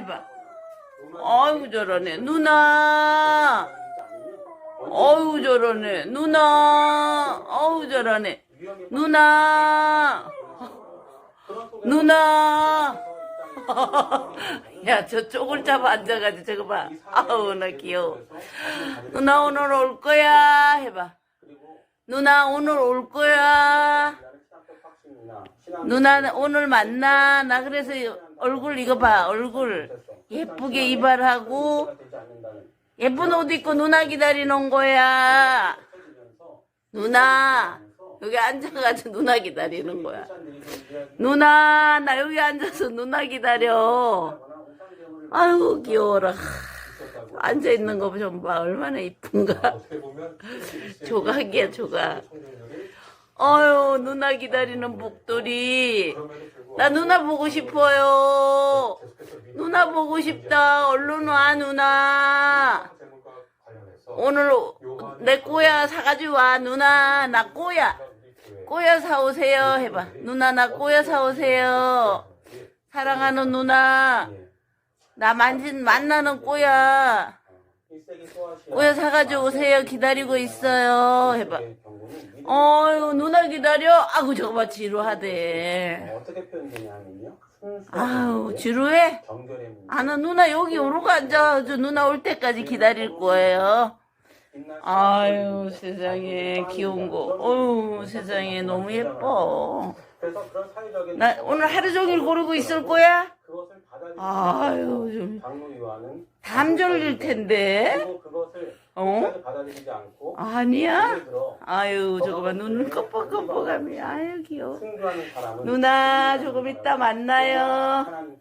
해봐. 아이고 저러네. 누나. 어우 저러네. 누나. 어우 저러네. 누나. 누나. 야, 저 쪽을 잡아 앉아가지고 저거 봐. 아우, 나 귀여워. 누나 오늘 올 거야. 해봐. 누나 오늘 올 거야. 누나 오늘 만나. 나 그래서 얼굴 이거 봐. 얼굴. 예쁘게 이발하고 예쁜 옷 입고 누나 기다리는 거야. 누나. 여기 앉아가지고 누나 기다리는 거야. 누나, 나 여기 앉아서 누나 기다려. 아유, 귀여워라. 앉아있는 거 좀 봐. 얼마나 이쁜가. 조각이야, 조각. 어유 누나 기다리는 복돌이. 나 누나 보고 싶어요. 누나 보고 싶다. 얼른 와, 누나. 오늘 내 꼬야 사가지고 와, 누나. 나 꼬야. 꼬야 사오세요. 해봐. 누나, 나 꼬야 사오세요. 사랑하는 누나. 나 만진, 만나는 꼬야. 꼬야 사가지고 오세요. 기다리고 있어요. 해봐. 어유 누나 기다려. 아구 저거 봐 지루하대. 어떻게 표현되냐면요. 아유 지루해? 아나 누나 여기 오르고 앉아. 저 누나 올 때까지 기다릴 거예요. 아유 세상에 귀여운 거. 어유 세상에 너무 예뻐. 나 오늘 하루 종일 고르고 있을 거야? 아유 좀 박노유아는 담졸릴 텐데. 그리고 그것을 어? 끝까지 받아들이지 않고 아니야? 예를 들어 아유 저거 봐 눈을 껌뻑껌뻑하며 아유 귀여워. 승부하는 사람은 누나 조금 이따 만나요. 하나님